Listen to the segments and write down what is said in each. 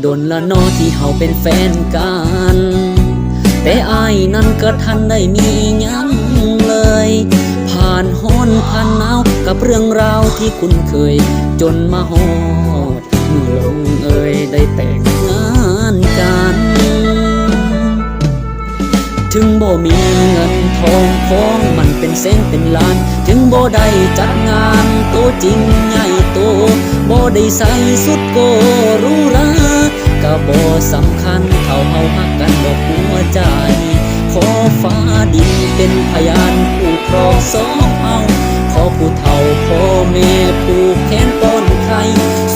โดนละนอที่เฮาเป็นแฟนกัน แต่อายนั้นก็ทันได้มียังเลย ผ่านฮ้อนผ่านหนาวกับเรื่องราวที่คุ้นเคย จนมาฮอดเมื่อลงเอ่ยได้แต่งงานกัน ถึงบ่มีเงินทองของมันเป็นเส้นเป็นล้าน ถึงบ่ได้จัดงานโตจริงใหญ่โตบ่ได้ใส่สุดโกรู้รา ก็บ่สำคัญเท่าเฮาหักกันดอกหัวใจ ขอฟ้าดินเป็นพยานผู้ครองสองเฮาขอผู้เฒ่าพ่อแม่ผู้แขนป้นไข่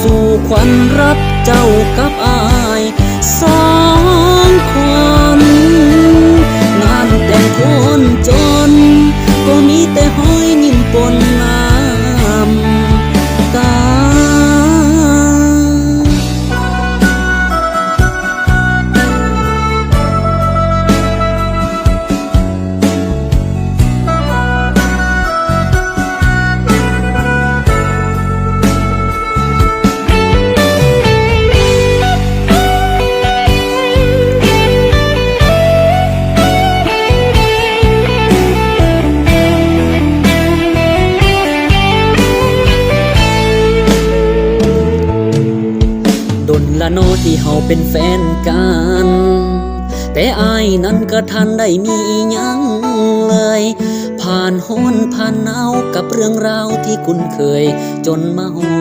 สู่ขวัญรับเจ้ากับอายสอ นละโนอที่เฮาเป็นแฟนกัน แต่อายนั้นก็ทันได้มียังเลย ผ่านฮ้อนผ่านหนาวกับเรื่องราวที่คุ้นเคย จนมาฮอ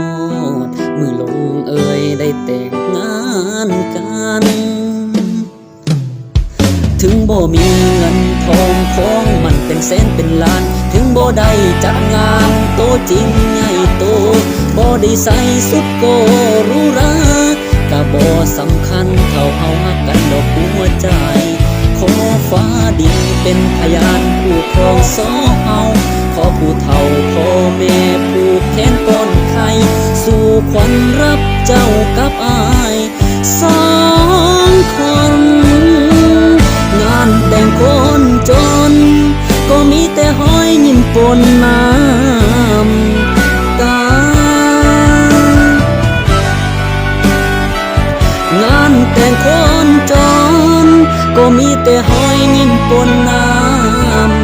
ดมือลงเอ่ยได้แต่งงานกัน ถึงบ่มีเงินทองของมันเป็นแสนเป็นล้าน ถึงบ่ได้จัดงานโตจริงใหญ่โตบ่ได้ใส่สุดโกรู้รา เป็นพยานผู้ครองสองเฮาขอผู้เฒ่าพ่อแม่ผู้แขนป้อนไข่สู่ขวัญรับเจ้ากับอายสองคนงานแต่งคนจน ก็มีแต่ห้อยยิ้มปนน้ำ หอยนิ่มปนน้ำ